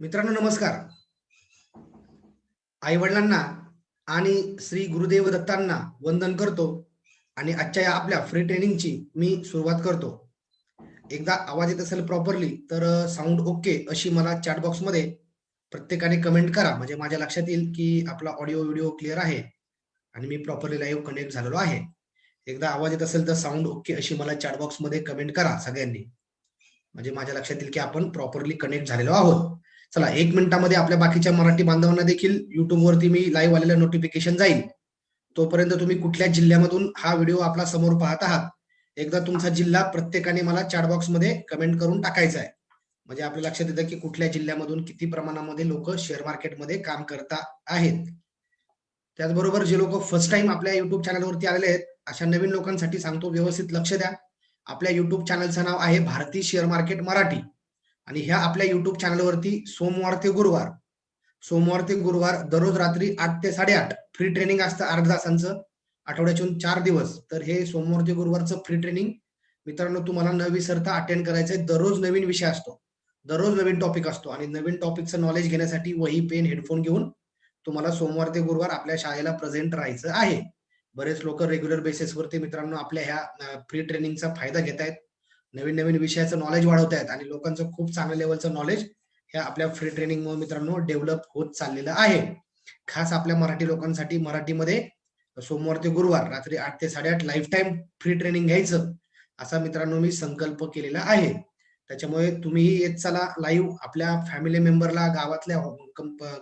मित्रांनो नमस्कार. आई वडिलांना आणि श्री गुरुदेव दत्तांना वंदन करतो आणि आजच्या या आपल्या फ्री ट्रेनिंगची मी सुरुवात करतो. एकदा आवाज येत असेल प्रॉपरली तर साऊंड ओके अशी मला चॅट बॉक्समध्ये प्रत्येकाने कमेंट करा. म्हणजे माझ्या लक्षात येईल की आपला ऑडिओ व्हिडिओ क्लिअर आहे आणि मी प्रॉपरली लाईव्ह कनेक्ट झालेलो आहे. एकदा आवाज येत असेल तर साऊंड ओके अशी मला चॅट बॉक्समध्ये कमेंट करा सगळ्यांनी. म्हणजे माझ्या लक्षात येईल की आपण प्रॉपरली कनेक्ट झालेलो आहोत. चला एक मिनिटामध्ये आपल्या बाकीच्या मराठी बांधवांना देखील युट्यूबवरती मी लाईव्ह आलेलं नोटिफिकेशन जाईल. तोपर्यंत तुम्ही कुठल्या जिल्ह्यामधून हा व्हिडिओ आपला समोर पाहत आहात एकदा तुमचा जिल्हा प्रत्येकाने मला चॅट बॉक्समध्ये कमेंट करून टाकायचा आहे. म्हणजे आपल्या लक्षात येतं की कुठल्या जिल्ह्यामधून किती प्रमाणामध्ये लोक शेअर मार्केटमध्ये काम करता आहेत. त्याचबरोबर जे लोक फर्स्ट टाइम आपल्या युट्यूब चॅनलवरती आलेले आहेत अशा नवीन लोकांसाठी सांगतो व्यवस्थित लक्ष द्या. आपल्या युट्यूब चॅनलचं नाव आहे भारती शेअर मार्केट मराठी. आणि ह्या आपल्या युट्यूब चॅनलवरती सोमवार ते गुरुवार सोमवार ते गुरुवार दररोज रात्री आठ ते साडेआठ फ्री ट्रेनिंग असतं अर्ध तासांचं आठवड्यातून चार दिवस. तर हे सोमवार ते गुरुवारचं फ्री ट्रेनिंग मित्रांनो तुम्हाला न विसरता अटेंड करायचंय दररोज नवीन विषय असतो. दररोज नवीन टॉपिक असतो. आणि नवीन टॉपिकचं नॉलेज घेण्यासाठी वही पेन हेडफोन घेऊन तुम्हाला सोमवार ते गुरुवार आपल्या शाळेला प्रेझेंट राहायचं आहे. बरेच लोक रेग्युलर बेसिसवरती मित्रांनो आपल्या ह्या फ्री ट्रेनिंगचा फायदा घेत आहेत नवीन नवीन विषयाचं नॉलेज वाढवत आहेत आणि लोकांचं खूप चांगल्या लेवलचं नॉलेज हे आपल्या फ्री ट्रेनिंगमुळे मित्रांनो डेव्हलप होत चाललेलं आहे. खास आपल्या मराठी लोकांसाठी मराठीमध्ये सोमवार ते गुरुवार रात्री आठ ते साडेआठ लाईफ टाईम फ्री ट्रेनिंग घ्यायचं असा मित्रांनो मी संकल्प केलेला आहे. त्याच्यामुळे तुम्हीही येत चला लाईव्ह आपल्या फॅमिली मेंबरला गावातल्या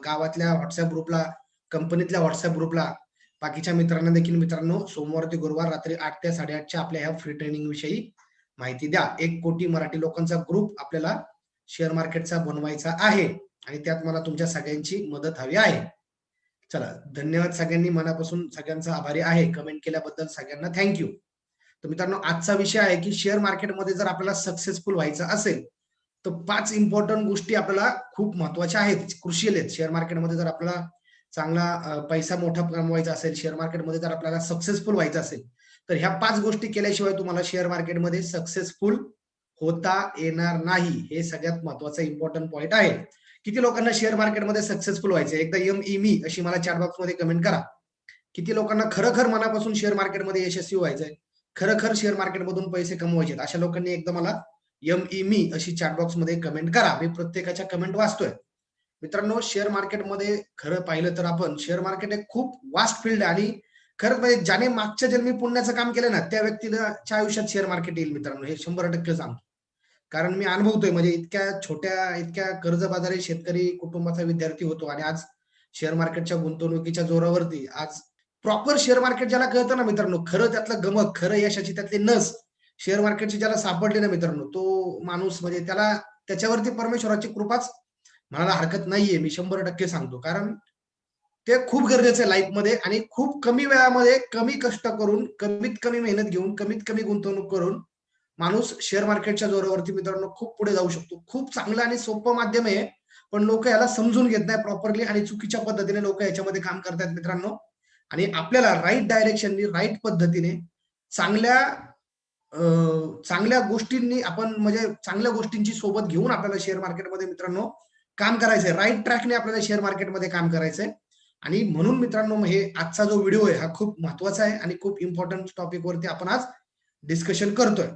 गावातल्या व्हॉट्सअप ग्रुपला कंपनीतल्या व्हॉट्सअप ग्रुपला बाकीच्या मित्रांना देखील मित्रांनो सोमवार ते गुरुवार रात्री आठ ते साडेआठच्या आपल्या ह्या फ्री ट्रेनिंग विषयी माहिती द्या. एक कोटी मराठी लोकांचा ग्रुप आपल्याला शेअर मार्केटचा बनवायचा आहे आणि त्यात मला तुमच्या सगळ्यांची मदत हवी आहे. चला धन्यवाद सगळ्यांनी. मनापासून सगळ्यांचा आभारी आहे. कमेंट केल्याबद्दल सगळ्यांना थँक्यू तर मित्रांनो आजचा विषय आहे की शेअर मार्केटमध्ये जर आपल्याला सक्सेसफुल व्हायचं असेल तर पाच इम्पॉर्टंट गोष्टी आपल्याला खूप महत्त्वाच्या आहेत कृषी आहेत. शेअर मार्केटमध्ये जर आपल्याला चांगला पैसा मोठा कमवायचा असेल शेअर मार्केटमध्ये जर आपल्याला सक्सेसफुल व्हायचं असेल तर ह्या पाच गोष्टी केल्याशिवाय तुम्हाला शेअर मार्केटमध्ये सक्सेसफुल होता येणार नाही. हे सगळ्यात महत्त्वाचा इम्पॉर्टंट पॉईंट आहे. किती लोकांना शेअर मार्केटमध्ये सक्सेसफुल व्हायचं एकदा एम ई मी अशी मला चॅट बॉक्समध्ये कमेंट करा. किती लोकांना खरखर मनापासून शेअर मार्केटमध्ये यशस्वी व्हायचंय? खरखर शेअर मार्केटमधून पैसे कमवायचे अशा लोकांनी एकदा मला एम ई मी अशी चॅट बॉक्समध्ये कमेंट करा. मी प्रत्येकाच्या कमेंट वाचतोय. मित्रांनो शेअर मार्केटमध्ये खरं पाहिलं तर आपण शेअर मार्केट एक खूप वास्ट फील्ड आहे आणि खरंच म्हणजे ज्याने मागच्या जन्मी पुण्याचं काम केलं ना त्या व्यक्तीला आयुष्यात शेअर मार्केट येईल मित्रांनो. हे शंभर टक्के सांगतो. कारण मी अनुभवतोय म्हणजे इतक्या छोट्या इतक्या कर्जबाजारी शेतकरी कुटुंबाचा विद्यार्थी होतो आणि आज शेअर मार्केटच्या गुंतवणुकीच्या जोरावरती आज प्रॉपर शेअर मार्केट ज्याला कळतं ना मित्रांनो खरं त्यातलं गमक खरं यशाची त्यातली नस शेअर मार्केटची ज्याला सापडली ना मित्रांनो तो माणूस म्हणजे त्याला त्याच्यावरती परमेश्वराची कृपाच म्हणायला हरकत नाहीये मी शंभर टक्के सांगतो. कारण ते खूप गरजेचं आहे लाईफमध्ये आणि खूप कमी वेळामध्ये कमी कष्ट करून कमीत कमी मेहनत घेऊन कमीत कमी गुंतवणूक करून माणूस शेअर मार्केटच्या जोरावरती मित्रांनो खूप पुढे जाऊ शकतो. खूप चांगलं आणि सोपं माध्यम आहे पण लोक याला समजून घेत नाही प्रॉपरली आणि चुकीच्या पद्धतीने लोक याच्यामध्ये काम करतात मित्रांनो. आणि आपल्याला राईट डायरेक्शननी राईट पद्धतीने चांगल्या चांगल्या गोष्टींनी आपण म्हणजे चांगल्या गोष्टींची सोबत घेऊन आपल्याला शेअर मार्केटमध्ये मित्रांनो काम करायचंय. राईट ट्रॅकने आपल्याला शेअर मार्केटमध्ये काम करायचंय. आणि म्हणून मित्रांनो हे आजचा जो व्हिडिओ आहे हा खूप महत्त्वाचा आहे आणि खूप इम्पॉर्टंट टॉपिक वरती आपण आज डिस्कशन करतोय.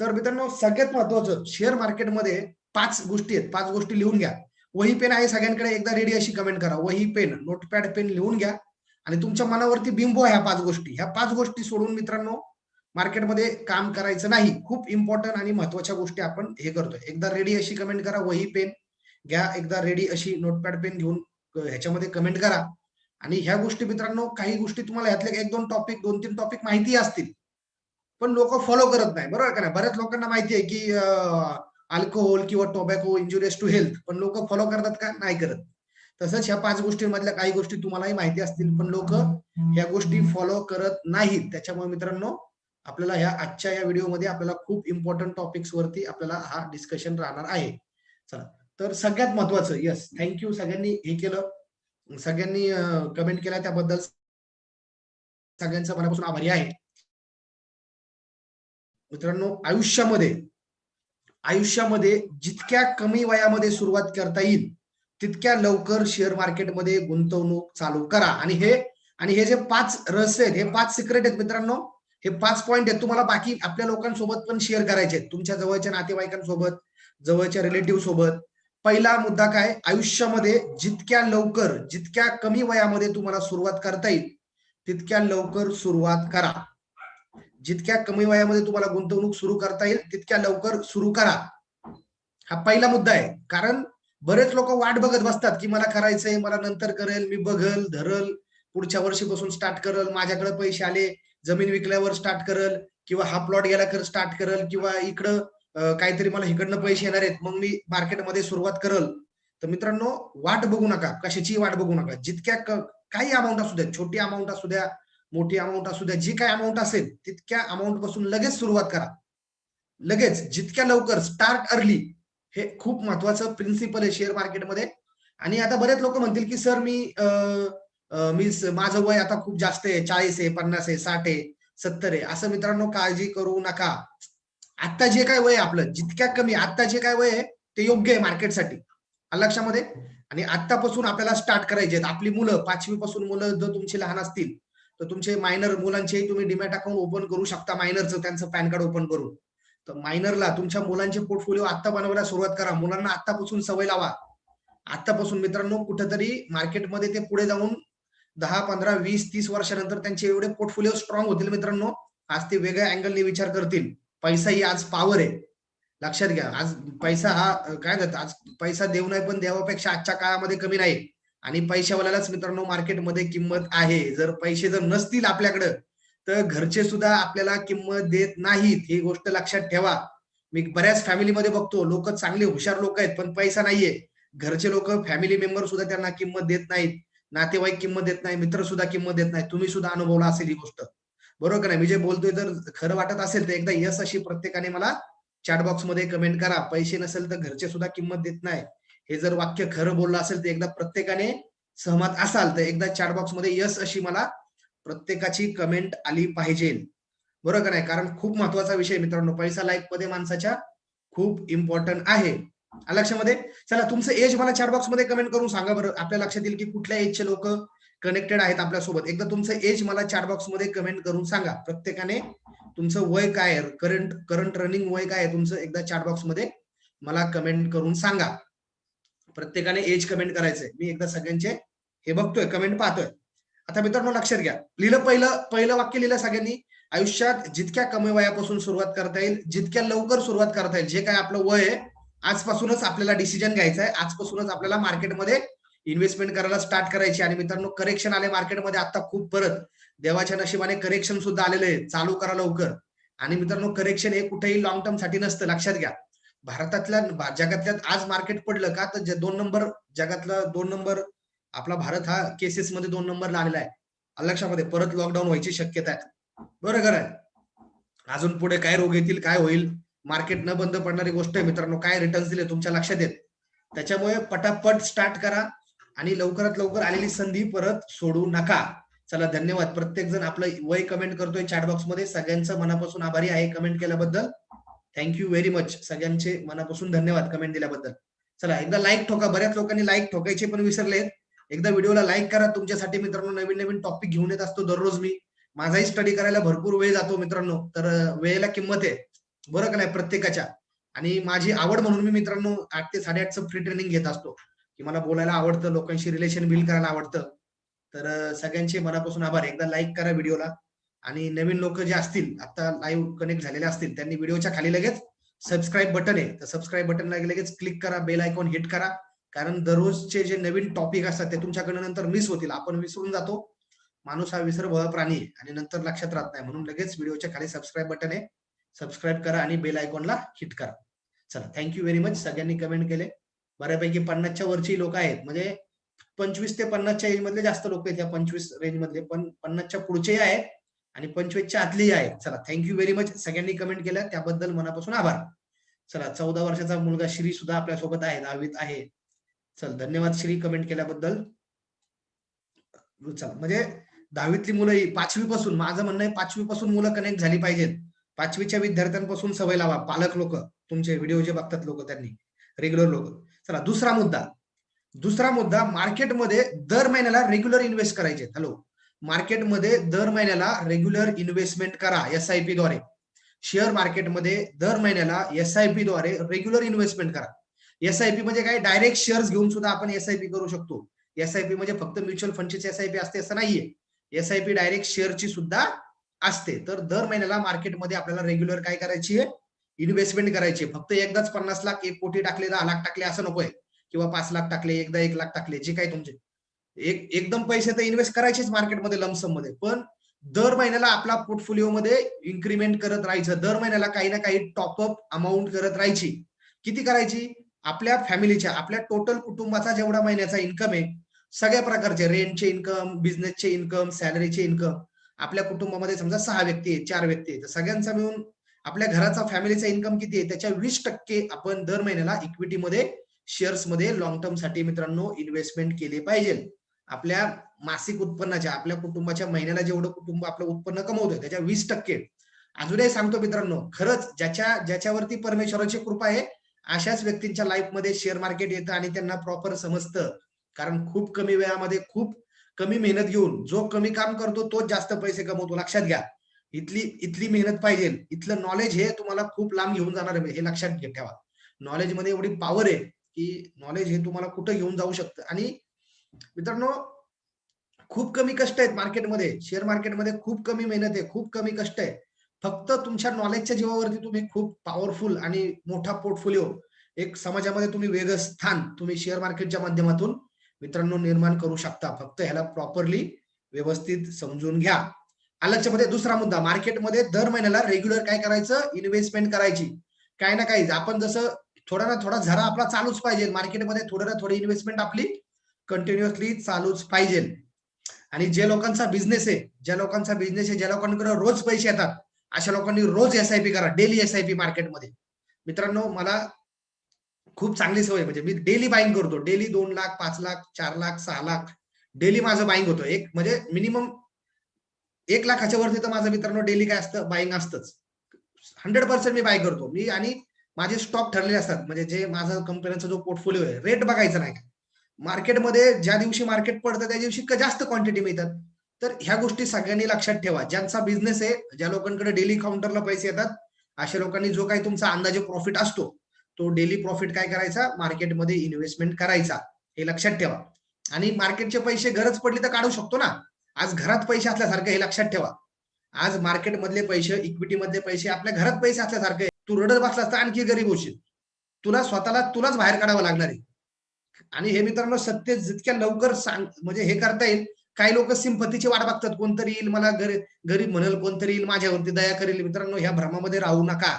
तर मित्रांनो सगळ्यात महत्वाचं शेअर मार्केटमध्ये पाच गोष्टी आहेत. पाच गोष्टी लिहून घ्या. वही पेन आहे सगळ्यांकडे एकदा रेडी अशी कमेंट करा. वही पेन नोटपॅड पेन लिहून घ्या. आणि तुमच्या मनावरती बिंबो ह्या पाच गोष्टी. ह्या पाच गोष्टी सोडून मित्रांनो मार्केटमध्ये काम करायचं नाही. खूप इम्पॉर्टंट आणि महत्त्वाच्या गोष्टी आपण हे करतोय. एकदा रेडी अशी कमेंट करा. वही पेन घ्या. एकदा रेडी अशी नोटपॅड पेन घेऊन ह्याच्यामध्ये कमेंट करा. आणि ह्या गोष्टी मित्रांनो काही गोष्टी तुम्हाला यातले एक दोन टॉपिक दोन तीन टॉपिक माहिती असतील. पण लोक फॉलो करत नाही. बरोबर का नाही? बऱ्याच लोकांना माहिती आहे की अल्कोहोल किंवा टोबॅको इंजुरियस टू हेल्थ पण लोक फॉलो करतात का? नाही करत. तसंच ह्या पाच गोष्टींमधल्या काही गोष्टी तुम्हालाही माहिती असतील पण लोक ह्या गोष्टी फॉलो करत नाहीत. त्याच्यामुळे मित्रांनो आपल्याला ह्या आजच्या या व्हिडिओमध्ये आपल्याला खूप इम्पॉर्टंट टॉपिक्स वरती आपल्याला हा डिस्कशन राहणार आहे. चला. तर सगळ्यात महत्वाचं येस थँक्यू सगळ्यांनी हे केलं. सगळ्यांनी कमेंट केला त्याबद्दल सगळ्यांचा मनापासून आभारी आहे. मित्रांनो आयुष्यामध्ये आयुष्यामध्ये जितक्या कमी वयामध्ये सुरुवात करता येईल तितक्या लवकर शेअर मार्केटमध्ये गुंतवणूक चालू करा. आणि हे आणि हे जे पाच रहस्य आहेत हे पाच सिक्रेट आहेत मित्रांनो हे पाच पॉईंट आहेत. तुम्हाला बाकी आपल्या लोकांसोबत पण शेअर करायचे आहेत. तुमच्या जवळच्या नातेवाईकांसोबत जवळच्या रिलेटिव्ह सोबत पहिला मुद्दा काय? आयुष्यामध्ये जितक्या लवकर जितक्या कमी वयामध्ये तुम्हाला सुरुवात करता येईल तितक्या लवकर सुरुवात करा. जितक्या कमी वयामध्ये तुम्हाला गुंतवणूक सुरू करता येईल तितक्या लवकर सुरू करा. हा पहिला मुद्दा आहे. कारण बरेच लोक वाट बघत बसतात की मला करायचंय मला नंतर करेल मी बघल धरल पुढच्या वर्षीपासून स्टार्ट करल माझ्याकडे पैसे आले जमीन विकल्यावर स्टार्ट करल किंवा हा प्लॉट गेला कर स्टार्ट करल किंवा इकडं काहीतरी मला इकडनं पैसे येणार आहेत मग मी मार्केटमध्ये सुरुवात करल. तर मित्रांनो वाट बघू नका. कशाची वाट बघू नका. जितक्या काही अमाऊंट असू द्या छोटी अमाऊंट असू द्या मोठी अमाऊंट असू द्या जी काही अमाऊंट असेल तितक्या अमाऊंटपासून लगेच सुरुवात करा. लगेच जितक्या लवकर स्टार्ट अर्ली हे खूप महत्वाचं प्रिन्सिपल आहे शेअर मार्केटमध्ये आणि आता बरेच लोक म्हणतील की सर मी मी माझं वय आता खूप जास्त आहे चाळीस आहे पन्नास आहे साठ आहे सत्तर आहे. असं मित्रांनो काळजी करू नका. आता जे काय वय आपलं जितक्या कमी आता जे काय वय आहे ते योग्य आहे मार्केटसाठी. लक्षामध्ये? आणि आतापासून आपल्याला स्टार्ट करायचे आहेत. आपली मुलं पाचवी पासून मुलं जर तुमची लहान असतील तर तुमचे मायनर मुलांचे तुम्ही डिमॅट अकाउंट ओपन करू शकता मायनरचं त्यांचं पॅन कार्ड ओपन करून. तर मायनरला तुमच्या मुलांचे पोर्टफोलिओ आता बनवायला सुरुवात करा. मुलांना आतापासून सवय लावा. आतापासून मित्रांनो कुठेतरी मार्केटमध्ये ते पुढे जाऊन दहा पंधरा वीस तीस वर्षानंतर त्यांचे एवढे पोर्टफोलिओ स्ट्रॉंग होतील मित्रांनो. आज ते वेगळ्या अँगलने विचार करतील. पैसा ही आज पॉवर आहे. लक्षात घ्या आज पैसा हा काय म्हणतात आज पैसा देऊ नाही पण देवापेक्षा आजच्या काळामध्ये कमी नाही. आणि पैशावाल्यालाच मित्रांनो मार्केटमध्ये किंमत आहे. जर पैसे जर नसतील आपल्याकडं तर घरचे सुद्धा आपल्याला किंमत देत नाहीत. ही गोष्ट लक्षात ठेवा. मी बऱ्याच फॅमिलीमध्ये बघतो लोक चांगले हुशार लोक आहेत पण पैसा नाहीये. घरचे लोक फॅमिली मेंबर सुद्धा त्यांना किंमत देत नाहीत. नातेवाईक किंमत देत नाही मित्र सुद्धा किंमत देत नाही. तुम्ही सुद्धा अनुभवला असेल ही गोष्ट. बरोबर का नाही? मी जे बोलतोय जर खरं वाटत असेल तर एकदा यस अशी प्रत्येकाने मला चॅटबॉक्समध्ये कमेंट करा. पैसे नसेल तर घरचे सुद्धा किंमत देत नाही. हे जर वाक्य खरं बोललं असेल तर एकदा प्रत्येकाने सहमत असाल तर एकदा चॅटबॉक्समध्ये यस अशी मला प्रत्येकाची कमेंट आली पाहिजे. बरोबर का नाही? कारण खूप महत्त्वाचा विषय मित्रांनो. पैसा लाईफमध्ये माणसाच्या खूप इम्पॉर्टंट आहे. लक्षामध्ये? चला तुमचं एज मला चॅटबॉक्समध्ये कमेंट करून सांगा बरं. आपल्या लक्षात येईल की कुठल्या एजचे लोक कनेक्टेड आहेत आपल्यासोबत. एकदा तुमचं एज मला चॅटबॉक्समध्ये कमेंट करून सांगा. प्रत्येकाने तुमचं वय काय आहे? करंट करंट रनिंग वय काय आहे? तुमचं एकदा चॅटबॉक्समध्ये मला कमेंट करून सांगा. प्रत्येकाने एज कमेंट करायचंय. मी एकदा सगळ्यांचे हे बघतोय कमेंट पाहतोय. आता मित्रांनो लक्षात घ्या. लिहिलं पहिलं पहिलं वाक्य लिहिलं सगळ्यांनी. आयुष्यात जितक्या कमी वयापासून सुरुवात करता येईल जितक्या लवकर सुरुवात करता येईल. जे काय आपलं वय आहे आजपासूनच आपल्याला डिसिजन घ्यायचं आहे आजपासूनच आपल्याला मार्केटमध्ये इन्व्हेस्टमेंट करायला स्टार्ट करायची. आणि मित्रांनो करेक्शन आले मार्केटमध्ये आता खूप परत. देवाच्या नशिबाने करेक्शन सुद्धा आलेलं आहे चालू करा लवकर. आणि मित्रांनो करेक्शन हे कुठेही लॉंग टर्मसाठी नसतं. लक्षात घ्या. भारतातल्या जगातल्या आज मार्केट पडलं का? तर दोन नंबर जगातला दोन नंबर आपला भारत हा केसेस मध्ये दोन नंबरला आलेला आहे. लक्षामध्ये परत लॉकडाऊन व्हायची शक्यता आहे. बरोबर आहे. अजून पुढे काय रोग येतील काय होईल? मार्केट न बंद पडणारी गोष्ट आहे मित्रांनो. काय रिटर्न्स दिले तुमच्या लक्षात येत त्याच्यामुळे पटापट स्टार्ट करा. आणि लवकरात लवकर आलेली संधी परत सोडू नका. चला धन्यवाद. प्रत्येक जण आपलं वय कमेंट करतोय चॅटबॉक्समध्ये. सगळ्यांचं मनापासून आभारी आहे कमेंट केल्याबद्दल. थँक्यू व्हेरी मच सगळ्यांचे मनापासून धन्यवाद कमेंट दिल्याबद्दल. चला एकदा लाईक ठोका. बऱ्याच लोकांनी लाईक ठोकायचे पण विसरलेत. एकदा व्हिडिओला लाईक करा. तुमच्यासाठी मित्रांनो नवीन नवीन टॉपिक घेऊन येत असतो दररोज मी. माझाही स्टडी करायला भरपूर वेळ जातो मित्रांनो. तर वेळेला किंमत आहे. बरं का नाही? प्रत्येकाच्या. आणि माझी आवड म्हणून मी मित्रांनो आठ ते साडेआठचं फ्री ट्रेनिंग घेत असतो. की मला बोलायला आवडतं लोकांशी रिलेशन बिल्ड करायला आवडतं. तर सगळ्यांचे मनापासून आभार. एकदा लाईक करा व्हिडिओला आणि नवीन लोक जे असतील आता लाईव्ह कनेक्ट झालेले असतील त्यांनी व्हिडिओच्या खाली लगेच सबस्क्राईब बटन आहे. तर सबस्क्राईब बटनला लगेच क्लिक करा बेल आयकॉन हिट करा. कारण दररोजचे जे नवीन टॉपिक असतात ते तुमच्याकडे नंतर मिस होतील. आपण विसरून जातो. माणूस हा विसर प्राणी आहे आणि नंतर लक्षात राहत नाही. म्हणून लगेच व्हिडिओच्या खाली सबस्क्राईब बटन आहे. सबस्क्राईब करा आणि बेल आयकॉनला हिट करा. चला थँक्यू व्हेरी मच सगळ्यांनी कमेंट केले. बऱ्यापैकी पन्नासच्या वरची लोक आहेत. म्हणजे पंचवीस ते पन्नासच्या एज मधले जास्त लोक आहेत या पंचवीस रेंज मधले. पण पन्नासच्या पुढचे आहेत आणि पंचवीसच्या आतलेही आहेत. चला थँक्यू व्हेरी मच सगळ्यांनी कमेंट केल्या. त्याबद्दल मनापासून आभार. चला चौदा वर्षाचा मुलगा श्री सुद्धा आपल्यासोबत आहे दहावीत आहे. चल धन्यवाद श्री कमेंट केल्याबद्दल. चला म्हणजे दहावीतली मुलं ही पाचवी पासून माझं म्हणणं आहे पाचवी पासून मुलं कनेक्ट झाली पाहिजेत. पाचवीच्या विद्यार्थ्यांपासून सवय लावा पालक लोक तुमचे व्हिडिओ जे बघतात लोक त्यांनी रेग्युलर लोक. चला दुसरा मुद्दा. दुसरा मुद्दा मार्केटमध्ये दर महिन्याला रेग्युलर इन्व्हेस्ट करायचे. हॅलो मार्केटमध्ये दर महिन्याला रेग्युलर इन्व्हेस्टमेंट करा एस आय पी द्वारे. शेअर मार्केटमध्ये दर महिन्याला एस आय पी द्वारे रेग्युलर इन्व्हेस्टमेंट करा. एस आय पी म्हणजे काय? डायरेक्ट शेअर्स घेऊन सुद्धा आपण एस आय पी करू शकतो. एस आय पी म्हणजे फक्त म्युच्युअल फंडची एस आय पी असते असं नाहीये. एस आय पी डायरेक्ट शेअरची सुद्धा असते. तर दर महिन्याला मार्केटमध्ये आपल्याला रेग्युलर काय करायची आहे? इन्व्हेस्टमेंट करायची. फक्त एकदाच पन्नास लाख एक कोटी टाकले दहा लाख टाकले असं नकोय. किंवा पाच लाख टाकले एकदा एक लाख टाकले जे काही तुमचे. एक एकदम पैसे तर इन्व्हेस्ट करायचेच मार्केटमध्ये लमसममध्ये. पण दर महिन्याला आपला पोर्टफोलिओ इन्क्रीमेंट करत राहायचं. दर महिन्याला काही ना काही टॉपअप अमाऊंट करत राहायची. किती करायची? आपल्या फॅमिलीच्या आपल्या टोटल कुटुंबाचा जेवढा महिन्याचा इन्कम आहे सगळ्या प्रकारचे रेंटचे इन्कम बिझनेसचे इन्कम सॅलरीचे इन्कम आपल्या कुटुंबामध्ये समजा सहा व्यक्ती आहेत चार व्यक्ती आहेत तर सगळ्यांचा मिळून आपल्या घराचा फॅमिलीचा इन्कम किती आहे? त्याच्या वीस टक्के आपण दर महिन्याला इक्विटीमध्ये शेअर्समध्ये लॉंग टर्मसाठी मित्रांनो इन्व्हेस्टमेंट केले पाहिजे. आपल्या मासिक उत्पन्नाच्या आपल्या कुटुंबाच्या महिन्याला जेवढं कुटुंब आपलं उत्पन्न कमवतोय त्याच्या वीस टक्के. अजूनही सांगतो मित्रांनो खरंच ज्याच्या ज्याच्यावरती परमेश्वराची कृपा आहे अशाच व्यक्तींच्या लाईफमध्ये शेअर मार्केट येतं आणि त्यांना प्रॉपर समजतं. कारण खूप कमी वेळामध्ये खूप कमी मेहनत घेऊन जो कमी काम करतो तोच जास्त पैसे कमवतो. लक्षात घ्या. इथली इथली मेहनत पाहिजे. इथलं नॉलेज हे तुम्हाला खूप लांब घेऊन जाणार आहे. हे लक्षात ठेवा. नॉलेजमध्ये एवढी पॉवर आहे की नॉलेज हे तुम्हाला कुठं घेऊन जाऊ शकतं. आणि मित्रांनो खूप कमी कष्ट आहेत मार्केटमध्ये शेअर मार्केटमध्ये खूप कमी मेहनत आहे खूप कमी कष्ट आहे. फक्त तुमच्या नॉलेजच्या जीवावरती तुम्ही खूप पॉवरफुल आणि मोठा पोर्टफोलिओ एक समाजामध्ये तुम्ही वेगळं स्थान तुम्ही शेअर मार्केटच्या माध्यमातून मित्रांनो निर्माण करू शकता. फक्त ह्याला प्रॉपरली व्यवस्थित समजून घ्या. अलक्षमध्ये दुसरा मुद्दा मार्केटमध्ये दर महिन्याला रेग्युलर काय करायचं? इन्व्हेस्टमेंट करायची. काय ना काही आपण जसं थोडा ना थोडा झरा आपला चालूच पाहिजे. मार्केटमध्ये थोडं ना थोडी इन्व्हेस्टमेंट आपली कंटिन्युअसली चालूच पाहिजे. आणि जे लोकांचा बिझनेस आहे ज्या लोकांचा बिझनेस आहे ज्या लोकांकडे रोज पैसे येतात अशा लोकांनी रोज एस आय पी करा डेली एस आय पी मार्केटमध्ये. मित्रांनो मला खूप चांगली सवय म्हणजे मी डेली बाईंग करतो. डेली दोन लाख पाच लाख चार लाख सहा लाख. डेली माझं बाईंग होतं. एक म्हणजे मिनिमम एक लाखाच्या वरती तर माझं मित्रांनो डेली काय असतं? बाईंग असतंच. हंड्रेड पर्सेंट मी बाय करतो. मी आणि माझे स्टॉक ठरलेले असतात. म्हणजे जे माझा कंपनीचा जो पोर्टफोलिओ आहे रेट बघायचा नाही मार्केटमध्ये ज्या दिवशी मार्केट पडतं त्या दिवशी जास्त क्वांटिटी मिळतात. तर ह्या गोष्टी सगळ्यांनी लक्षात ठेवा. ज्यांचा बिझनेस आहे ज्या लोकांकडे डेली काउंटरला पैसे येतात अशा लोकांनी जो काही तुमचा अंदाजे प्रॉफिट असतो तो डेली प्रॉफिट काय करायचा? मार्केटमध्ये इन्व्हेस्टमेंट करायचा. हे लक्षात ठेवा. आणि मार्केटचे पैसे गरज पडली तर काढू शकतो ना? आज घरात पैसे असल्यासारखे हे लक्षात ठेवा. आज मार्केट मधले पैसे इक्विटी मधले पैसे आपल्या घरात पैसे असल्यासारखे तू रडत बसलास तर आणखी गरीब होशील. तुला स्वतःला तुलाच बाहेर काढावं लागणार आहे. आणि हे मित्रांनो सत्य जितक्या लवकर सांग म्हणजे हे करता येईल काही लोक सिंपतीची वाट बघतात. कोणतरी येईल मला गरीब म्हणेल कोणतरी येईल माझ्यावरती दया करेल. मित्रांनो ह्या भ्रमामध्ये राहू नका.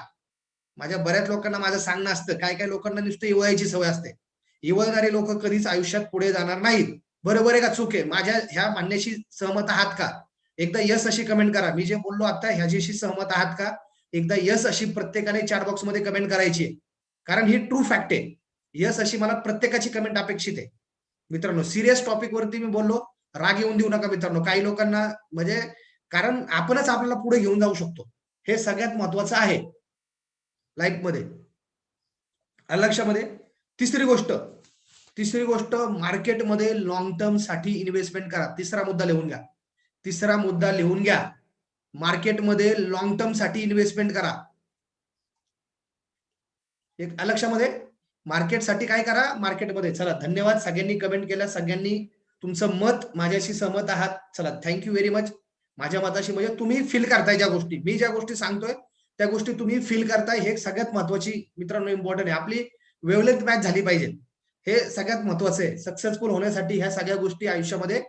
माझ्या बऱ्याच लोकांना माझं सांगणं असतं. काय काय लोकांना नुसतं इवळायची सवय असते. इवळणारे लोक कधीच आयुष्यात पुढे जाणार नाहीत. बरोबर आहे का? चूक आहे. माझ्या ह्या मान्याशी सहमत आहात का? एकदा यस अशी कमेंट करा. मी जे बोललो आता ह्याच्याशी सहमत आहात का? एकदा यस अशी प्रत्येकाने चार बॉक्समध्ये कमेंट करायची कारण ही ट्रू फॅक्ट आहे. यस अशी मला प्रत्येकाची कमेंट अपेक्षित आहे. मित्रांनो सिरियस टॉपिक वरती मी बोललो राग येऊन देऊ नका मित्रांनो. काही लोकांना म्हणजे कारण आपणच आपल्याला पुढे घेऊन जाऊ शकतो. हे सगळ्यात महत्वाचं आहे. लाईफमध्ये. लक्षामध्ये तिसरी गोष्ट तिसरी गोष्ट मार्केटमध्ये लॉंग टर्मसाठी इन्व्हेस्टमेंट करा. तिसरा मुद्दा लिहून घ्या. तिसरा मुद्दा लिहून घ्या. मार्केटमध्ये लॉंग टर्मसाठी इन्व्हेस्टमेंट करा. एक लक्षामध्ये मार्केटसाठी काय करा? मार्केटमध्ये. चला धन्यवाद सगळ्यांनी कमेंट केल्या सगळ्यांनी तुमचं मत माझ्याशी सहमत आहात. चला थँक्यू व्हेरी मच माझ्या मताशी म्हणजे तुम्ही फील करताय ज्या गोष्टी. मी ज्या गोष्टी सांगतोय त्या गोष्टी तुम्ही फील करताय. हे सगळ्यात महत्वाची मित्रांनो इम्पॉर्टंट आहे. आपली वेवलेंथ मॅच झाली पाहिजे. हे सगळ्यात महत्वाचं आहे. सक्सेसफुल होण्यासाठी ह्या सगळ्या गोष्टी आयुष्यामध्ये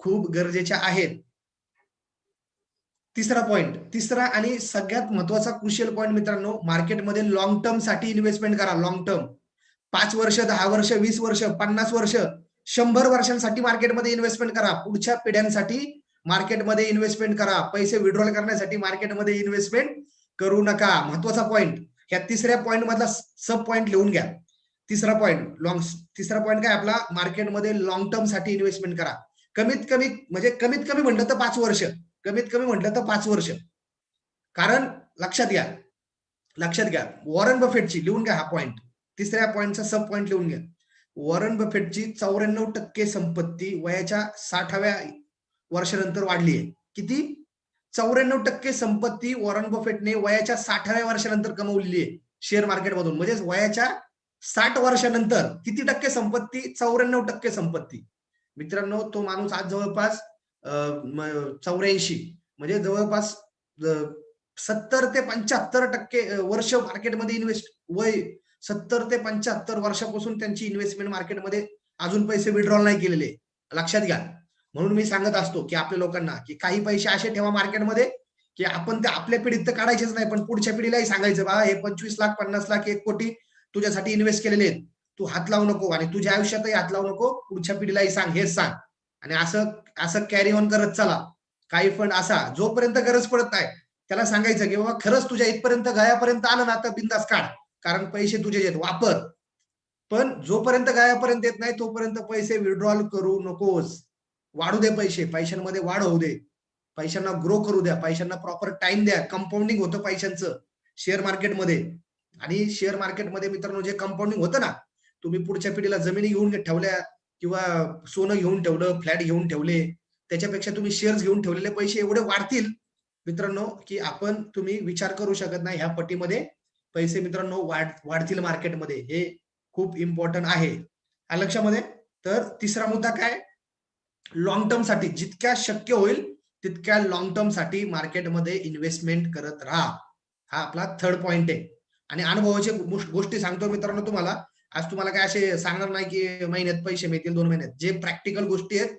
खूप गरजेच्या आहेत. तिसरा पॉइंट तिसरा आणि सगळ्यात महत्त्वाचा क्रुशियल पॉईंट मित्रांनो मार्केटमध्ये लॉंग टर्मसाठी इन्व्हेस्टमेंट करा लॉंग टर्म पाच वर्ष दहा वर्ष वीस वर्ष पन्नास वर्ष शंभर वर्षांसाठी मार्केटमध्ये इन्व्हेस्टमेंट करा. पुढच्या पिढ्यांसाठी मार्केटमध्ये इन्व्हेस्टमेंट करा. पैसे विड्रॉल करण्यासाठी मार्केटमध्ये इन्व्हेस्टमेंट करू नका. महत्त्वाचा पॉईंट ह्या तिसऱ्या पॉईंट मधला सब पॉईंट लिहून घ्या. तिसरा पॉईंट लॉंग तिसरा पॉईंट काय? आपला मार्केटमध्ये लॉंग टर्मसाठी इन्व्हेस्टमेंट करा. कमीत कमी म्हणजे कमीत कमी म्हटलं तर पाच वर्ष. कमीत कमी म्हटलं तर पाच वर्ष. कारण लक्षात घ्या. लक्षात घ्या. वॉरन बफेटची लिहून घ्या हा पॉईंट तिसऱ्या पॉईंटचा सब पॉईंट लिहून घ्या. वॉरन बफेटची चौऱ्याण्णव टक्के संपत्ती वयाच्या साठाव्या वर्षानंतर वाढली आहे. किती? चौऱ्याण्णव टक्के संपत्ती वॉरन बफेटने वयाच्या साठाव्या वर्षानंतर कमवलेली आहे. शेअर मार्केटमधून म्हणजेच वयाच्या साठ वर्षानंतर किती टक्के संपत्ती? चौऱ्याण्णव टक्के संपत्ती. मित्रांनो तो माणूस आज जवळपास चौऱ्याऐंशी. म्हणजे जवळपास सत्तर ते पंच्याहत्तर टक्के वर्ष मार्केटमध्ये इन्व्हेस्ट वय सत्तर ते पंच्याहत्तर वर्षापासून त्यांची इन्व्हेस्टमेंट मार्केटमध्ये अजून पैसे विड्रॉल नाही केलेले. लक्षात घ्या. म्हणून मी सांगत असतो की आपल्या लोकांना की काही पैसे असे ठेवा मार्केटमध्ये की आपण ते आपल्या पिढीत तर काढायचेच नाही पण पुढच्या पिढीलाही सांगायचं बा हे पंचवीस लाख पन्नास लाख एक कोटी तुझ्यासाठी इन्व्हेस्ट केलेले आहेत. तू हात लावू नको आणि तुझ्या आयुष्यातही हात लावू नको. पुढच्या पिढीलाही सांग हेच सांग. आणि असं असं कॅरी ऑन करत चला. काही फंड असा जोपर्यंत गरज पडत नाही त्याला सांगायचं की बाबा खरंच तुझ्या इथपर्यंत गयापर्यंत आलं ना तर बिंदास काढ. कारण पैसे तुझे येत वापर. पण जोपर्यंत गयापर्यंत येत नाही तोपर्यंत पैसे विड्रॉल करू नकोस. वाढू दे पैसे. पैशांमध्ये वाढ होऊ दे. पैशांना ग्रो करू द्या. पैशांना प्रॉपर टाइम द्या. कंपाऊंडिंग होतं पैशांचं. शेअर मार्केटमध्ये आणि शेअर मार्केटमध्ये मित्रांनो जे कंपाऊंडिंग होतं ना तुम्ही पुढच्या पिढीला जमिनी घेऊन ठेवल्या किंवा सोनं घेऊन ठेवलं फ्लॅट घेऊन ठेवले त्याच्यापेक्षा तुम्ही शेअर्स घेऊन ठेवलेले पैसे एवढे वाढतील मित्रांनो की आपण तुम्ही विचार करू शकत नाही ह्या पट्टीमध्ये पैसे मित्रांनो वाढ वाढतील मार्केटमध्ये हे खूप इम्पॉर्टंट आहे. लक्षामध्ये? तर तिसरा मुद्दा काय? लॉंग टर्मसाठी जितक्या शक्य होईल तितक्या लॉंग टर्मसाठी मार्केटमध्ये इन्व्हेस्टमेंट करत राहा. हा आपला थर्ड पॉइंट आहे. आणि अनुभवाचे गोष्टी सांगतो मित्रांनो तुम्हाला. आज तुम्हाला काय असे सांगणार नाही की महिन्यात पैसे मिळतील दोन महिन्यात. जे प्रॅक्टिकल गोष्टी आहेत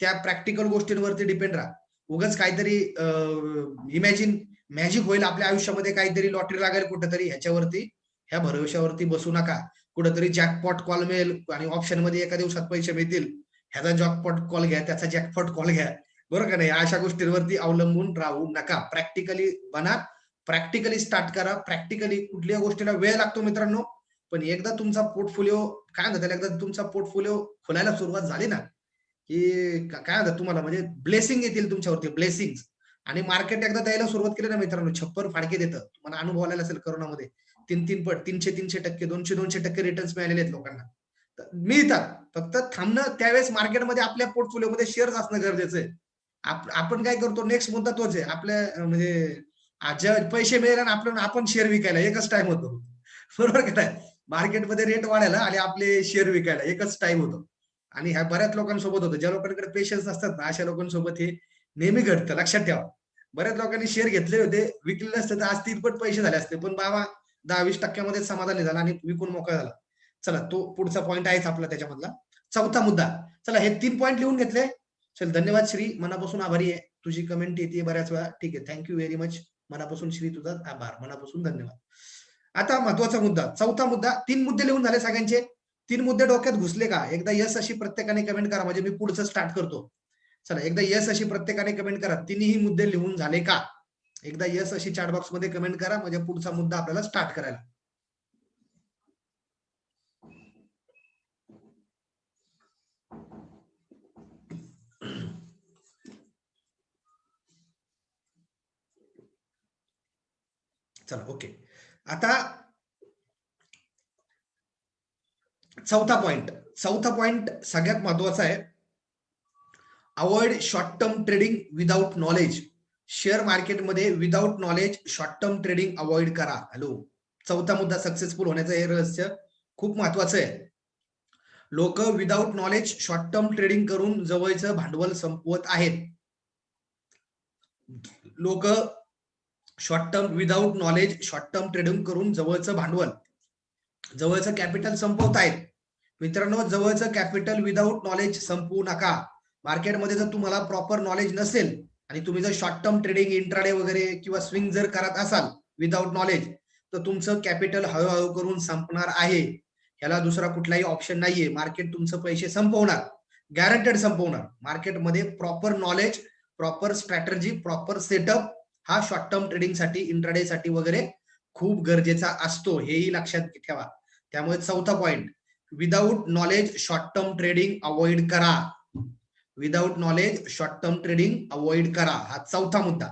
त्या प्रॅक्टिकल गोष्टींवरती डिपेंड राहा. उगाच काहीतरी इमॅजिन मॅजिक होईल आपल्या आयुष्यामध्ये काहीतरी लॉटरी लागेल कुठेतरी ह्याच्यावरती. ह्या भरोश्यावरती बसू नका. कुठेतरी जॅकपॉट कॉल मिळेल आणि ऑप्शनमध्ये एका दिवसात पैसे मिळतील. ह्याचा जॉकपॉट कॉल घ्या त्याचा जॅकपॉट कॉल घ्या. बरोबर का नाही? अशा गोष्टींवरती अवलंबून राहू नका. प्रॅक्टिकली बना प्रॅक्टिकली स्टार्ट करा. प्रॅक्टिकली कुठल्या गोष्टीला वेळ लागतो मित्रांनो? पण एकदा तुमचा पोर्टफोलिओ काय म्हणतात एकदा तुमचा पोर्टफोलिओ खोलायला सुरुवात झाली ना की काय म्हणतात तुम्हाला? म्हणजे ब्लेसिंग येतील तुमच्यावरती ब्लेसिंग आणि मार्केट एकदा द्यायला सुरुवात केली ना मित्रांनो छप्पर फाडके देतं. तुम्हाला अनुभव आलेला असेल करोनामध्ये. तीन तीन पट तीनशे तीनशे टक्के दोनशे दोनशे टक्के रिटर्न्स मिळालेले आहेत लोकांना. मिळतात. फक्त थांबणं त्यावेळेस मार्केटमध्ये आपल्या पोर्टफोलिओमध्ये शेअर्स असणं गरजेचं आहे. आपण काय करतो? नेक्स्ट मुद्दा तोच आहे. आपल्या म्हणजे पैसे मिळेल आपण आपण शेअर विकायला एकच टाइम होतो. बरोबर का नाही? मार्केटमध्ये रेट वाढायला आणि आपले शेअर विकायला एकच टाइम होतो. आणि ह्या बऱ्याच लोकांसोबत होतं. ज्या लोकांकडे पेशन्स असतात ना अशा लोकांसोबत हे नेहमी घडतं. लक्षात ठेवा. बऱ्याच लोकांनी शेअर घेतले होते विकले असते तर आज तीन पैसे झाले असते. पण बाबा दहा वीस टक्क्यामध्ये समाधानी झाला आणि विकून मोकळा झाला. चला तो पुढचा पॉईंट आहेच आपला त्याच्यामधला. चौथा मुद्दा. चला हे तीन पॉईंट लिहून घेतले. चल धन्यवाद श्री. मनापासून आभारी आहे. तुझी कमेंट येते बऱ्याच वेळा. ठीक आहे. थँक्यू व्हेरी मच मनापासून श्री तुझा आभार मनापासून धन्यवाद. आता महत्त्वाचा मुद्दा चौथा मुद्दा तीन मुद्दे लिहून झाले सगळ्यांचे. तीन मुद्दे डोक्यात घुसले का? एकदा यस अशी प्रत्येकाने कमेंट करा म्हणजे मी पुढचं स्टार्ट करतो. चला एकदा यस अशी प्रत्येकाने कमेंट करा. तिन्ही मुद्दे लिहून झाले का? एकदा यस अशी चॅट बॉक्समध्ये कमेंट करा म्हणजे पुढचा मुद्दा आपल्याला स्टार्ट करायला. चला ओके आता चौथा पॉइंट चौथा पॉइंट सगळ्यात महत्त्वाचा आहे. Avoid short term trading without knowledge share मार्केटमध्ये without knowledge short term trading avoid करा. हॅलो चौथा मुद्दा सक्सेसफुल होण्याचं हे रहस्य खूप महत्वाचं आहे. लोक without knowledge short term trading करून जवळचं भांडवल संपवत आहेत. लोक short term without knowledge short term trading करून जवळचं भांडवल. जवळचं कॅपिटल संपवतायत मित्रांनो जवळचं कॅपिटल विदाउट नॉलेज संपवू नका. मार्केटमध्ये जर तुम्हाला प्रॉपर नॉलेज नसेल आणि तुम्ही जर शॉर्ट टर्म ट्रेडिंग इंट्राडे वगैरे किंवा स्विंग जर करत असाल विदाउट नॉलेज तर तुमचं कॅपिटल हळूहळू करून संपणार आहे. ह्याला दुसरा कुठलाही ऑप्शन नाहीये. मार्केट तुमचं पैसे संपवणार. गॅरंटेड संपवणार. मार्केटमध्ये proper knowledge proper strategy proper setup हा शॉर्ट टर्म ट्रेडिंगसाठी इंट्राडे साठी वगैरे खूप गरजेचा असतो हेही लक्षात ठेवा. त्यामुळे चौथा point without knowledge short term trading avoid करा. Without knowledge short term trading avoid करा. हा चौथा मुद्दा.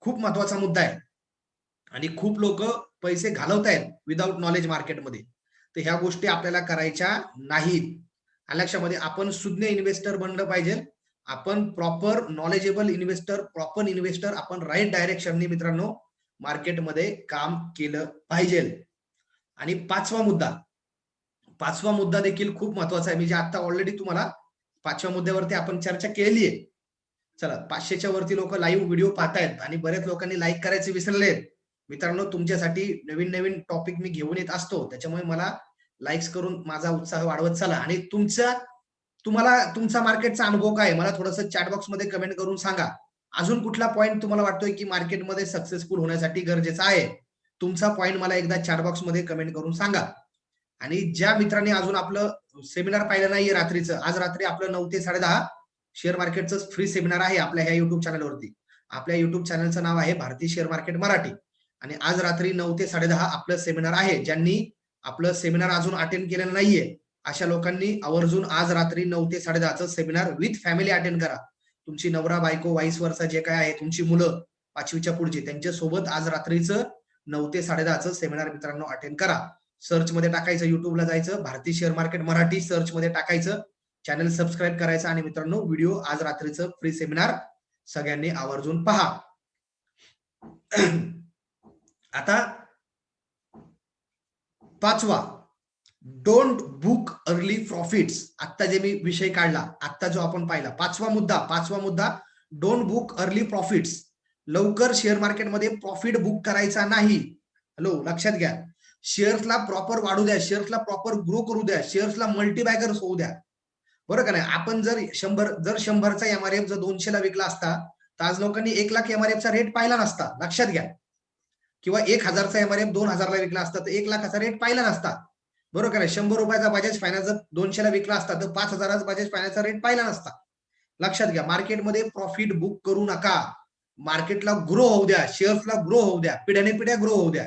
खूप महत्त्वाचा मुद्दा आहे. आणि खूप लोक पैसे घालवत आहेत विदाऊट नॉलेज मार्केटमध्ये तर ह्या गोष्टी आपल्याला करायच्या नाहीत. लक्षामध्ये आपण सुज्ञ इन्व्हेस्टर बनलं पाहिजे. आपण proper knowledgeable investor proper investor आपण राईट डायरेक्शनने मित्रांनो मार्केटमध्ये काम केलं पाहिजे आणि पाचवा मुद्दा पाचवा मुद्दा देखील खूप महत्त्वाचा आहे. मी जे आता ऑलरेडी तुम्हाला पाचव्या मुद्द्यावरती आपण चर्चा केलेली आहे. चला पाचशेच्या वरती लोक लाईव्ह व्हिडिओ पाहतायत आणि बऱ्याच लोकांनी लाईक करायचे विसरले मित्रांनो तुमच्यासाठी नवीन नवीन टॉपिक मी घेऊन येत असतो. त्याच्यामुळे मला लाईक्स करून माझा उत्साह वाढवत चला. आणि तुमचा तुम्हाला तुमचा मार्केटचा अनुभव काय मला थोडंसं चॅटबॉक्समध्ये कमेंट करून सांगा. अजून कुठला पॉईंट तुम्हाला वाटतोय की मार्केटमध्ये सक्सेसफुल होण्यासाठी गरजेचा आहे? तुमचा पॉईंट मला एकदा चॅटबॉक्समध्ये कमेंट करून सांगा. आणि ज्या मित्रांनी अजून आपलं सेमिनार पाहिलं नाहीये रात्रीचं आज रात्री आपलं नऊ ते साडेदहा शेअर मार्केटचं फ्री सेमिनार आहे आपल्या ह्या युट्यूब चॅनलवरती आपल्या युट्यूब चॅनलचं नाव आहे भारतीय शेअर मार्केट मराठी. आणि आज रात्री नऊ ते साडेदहा आपलं सेमिनार आहे. ज्यांनी आपलं सेमिनार अजून अटेंड केलेलं नाहीये अशा लोकांनी आवर्जून आज रात्री नऊ ते साडेदहाचं सेमिनार विथ फॅमिली अटेंड करा. तुमची नवरा बायको वाईस वर्षा जे काय आहे तुमची मुलं पाचवीच्या पुढची त्यांच्यासोबत आज रात्रीचं नऊ ते साडेदहाचं सेमिनार मित्रांनो अटेंड करा. सर्च मध्ये टाकायचं युट्यूबला जायचं भारतीय शेअर मार्केट मराठी सर्च मध्ये टाकायचं चॅनल सबस्क्राईब करायचं आणि मित्रांनो व्हिडिओ आज रात्रीचं फ्री सेमिनार सगळ्यांनी आवर्जून पहा. आता पाचवा. डोंट बुक अर्ली प्रॉफिट्स आता जे मी विषय काढला आता जो आपण पाहिला पाचवा मुद्दा पाचवा मुद्दा डोंट बुक अर्ली प्रॉफिट्स लवकर शेअर मार्केटमध्ये प्रॉफिट बुक करायचा नाही. हॅलो लक्षात घ्या. शेअर्सला प्रॉपर वाढू द्या शेअर्सला प्रॉपर ग्रो करू द्या शेअर्सला मल्टीबॅगर्स होऊ द्या. बरं का नाही? आपण जर शंभर जर शंभरचा एमआरएफ जर दोनशेला विकला असता तर आज लोकांनी एक लाख एमआरएफचा रेट पाहिला नसता. लक्षात घ्या. किंवा एक हजारचा एमआरएफ दोन हजारला विकला असता तर एक लाखाचा रेट पाहिला नसता. बरोबर आहे नाही? शंभर रुपयाचा बजाज फायनान्स जर दोनशेला विकला असता तर पाच हजाराचा बजाज फायनान्सचा रेट पाहिला नसता. लक्षात घ्या मार्केटमध्ये प्रॉफिट बुक करू नका. मार्केटला ग्रो होऊ द्या शेअर्सला ग्रो होऊ द्या पिढ्याने पिढ्या ग्रो होऊ द्या.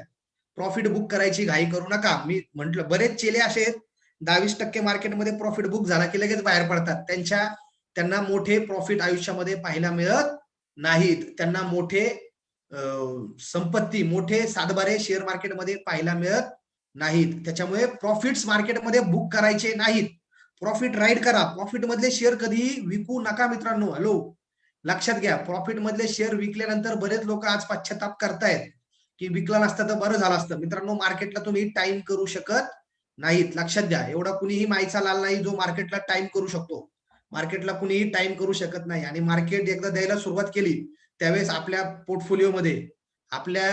प्रॉफिट बुक करायची घाई करू नका. मी म्हंटल बरेच चेले असे दहावीस टक्के मार्केटमध्ये प्रॉफिट बुक झाला की लगेच बाहेर पडतात. त्यांच्या त्यांना मोठे प्रॉफिट आयुष्यामध्ये पाहायला मिळत नाहीत. त्यांना मोठे संपत्ती मोठे सातबारे शेअर मार्केटमध्ये पाहायला मिळत नाहीत. त्याच्यामुळे प्रॉफिट्स मार्केटमध्ये बुक करायचे नाहीत. प्रॉफिट राईड करा. प्रॉफिट मधले शेअर कधीही विकू नका मित्रांनो. हॅलो लक्षात घ्या. प्रॉफिट मधले शेअर विकल्यानंतर बरेच लोक आज पश्चाताप करतायत. की विकला नसता तर बरं झालं असतं. मित्रांनो मार्केटला तुम्ही टाइम करू शकत नाहीत. लक्षात घ्या. एवढा कुणीही मायचा लाल नाही जो मार्केटला टाइम करू शकतो. मार्केटला कुणीही टाइम करू शकत नाही. आणि मार्केट एकदा द्यायला सुरुवात केली त्यावेळेस आपल्या पोर्टफोलिओमध्ये आपल्या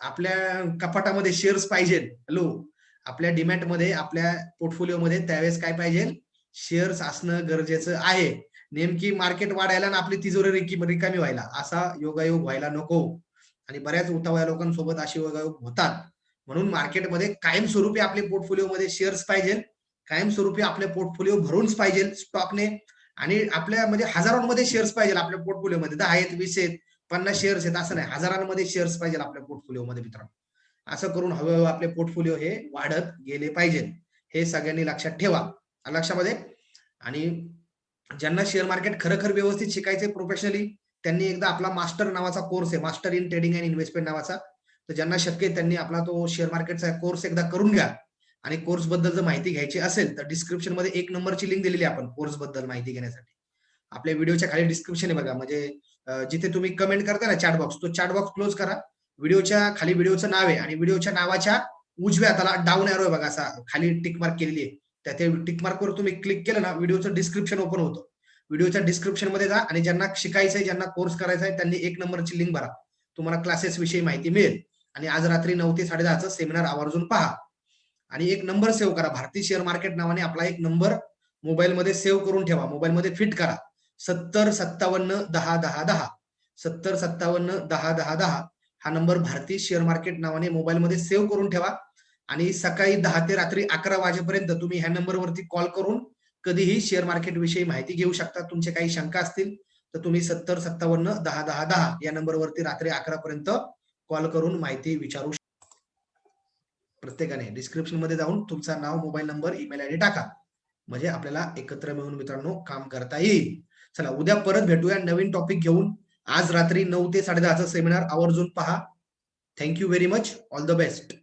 आपल्या कपाटामध्ये शेअर्स पाहिजे हॅलो आपल्या डिमॅटमध्ये आपल्या पोर्टफोलिओमध्ये त्यावेळेस काय पाहिजे? शेअर्स असणं गरजेचं आहे. नेमकी मार्केट वाढायला आणि आपली तिजोरी रिकामी व्हायला. असा योगायोग व्हायला नको. आणि बऱ्याच उतावळ्या लोकांसोबत असे योगायोग होतात. म्हणून मार्केटमध्ये कायमस्वरूपी आपले पोर्टफोलिओमध्ये शेअर्स पाहिजे. कायमस्वरूपी आपले पोर्टफोलिओ भरूनच पाहिजे स्टॉकने आणि आपल्या म्हणजे हजारांमध्ये शेअर्स पाहिजे आपल्या पोर्टफोलिओमध्ये दहा आहेत वीस आहेत. पन्नास शेअर्स आहेत असं नाही. हजारांमध्ये शेअर्स पाहिजे आपल्या पोर्टफोलिओमध्ये मित्रांनो. असं करून हळूहळू आपले पोर्टफोलिओ हे वाढत गेले पाहिजे. हे सगळ्यांनी लक्षात ठेवा. लक्षामध्ये आणि ज्यांना शेअर मार्केट खरखर व्यवस्थित शिकायचे प्रोफेशनली त्यांनी एकदा आपला मास्टर नावाचा कोर्स आहे master in trading and investment नावाचा. तर ज्यांना शक्य आहे त्यांनी आपला तो शेअर मार्केटचा कोर्स एकदा करून घ्या. आणि कोर्सबद्दल जर माहिती घ्यायची असेल तर डिस्क्रिप्शनमध्ये एक नंबरची लिंक दिलेली आपण कोर्सबद्दल माहिती घेण्यासाठी. आपल्या व्हिडिओच्या खाली डिस्क्रिप्शन आहे बघा म्हणजे जिथे तुम्ही कमेंट करता ना चॅट बॉक्स तो चॅट बॉक्स क्लोज करा. व्हिडिओच्या खाली व्हिडिओचं नाव आहे आणि व्हिडिओच्या नावाच्या उजव्या हाताला डाऊन एरो आहे बघा असा खाली टिक मार्क केलेली आहे. त्या ते टिक मार्कवर तुम्ही क्लिक केलं ना व्हिडिओचं डिस्क्रिप्शन ओपन होतं. व्हिडिओच्या डिस्क्रिप्शनमध्ये जा आणि ज्यांना शिकायचंय ज्यांना कोर्स करायचा आहे त्यांनी एक नंबरची लिंक भरा. तुम्हाला क्लासेस विषयी माहिती मिळेल. आणि आज रात्री नऊ ते साडेदहाचं सेमिनार आवर्जून पहा. आणि एक नंबर सेव्ह करा. भारतीय शेअर मार्केट नावाने आपला एक नंबर मोबाईलमध्ये सेव्ह करून ठेवा. मोबाईलमध्ये फिट करा. सत्तर सत्तावन्न दहा दहा दहा. सत्तर सत्तावन्न दहा दहा दहा. हा नंबर भारतीय शेअर मार्केट नावाने मोबाईलमध्ये सेव्ह करून ठेवा. आणि सकाळी दहा ते रात्री अकरा वाजेपर्यंत तुम्ही ह्या नंबरवरती कॉल करून कधीही शेअर मार्केट विषयी माहिती घेऊ शकता. तुमचे काही शंका असतील तर तुम्ही सत्तर सत्तावन्न दहा दहा दहा या नंबरवरती रात्री अकरा पर्यंत कॉल करून माहिती विचारू प्रत्येकाने डिस्क्रिप्शनमध्ये जाऊन तुमचा नाव मोबाईल नंबर ईमेल आयडी टाका. म्हणजे आपल्याला एकत्र मिळून मित्रांनो काम करता येईल. चला उद्या परत भेटूया नवीन टॉपिक घेऊन. आज रात्री नऊ ते साडेदहाचा सेमिनार आवर्जून पहा. Thank you very much all the best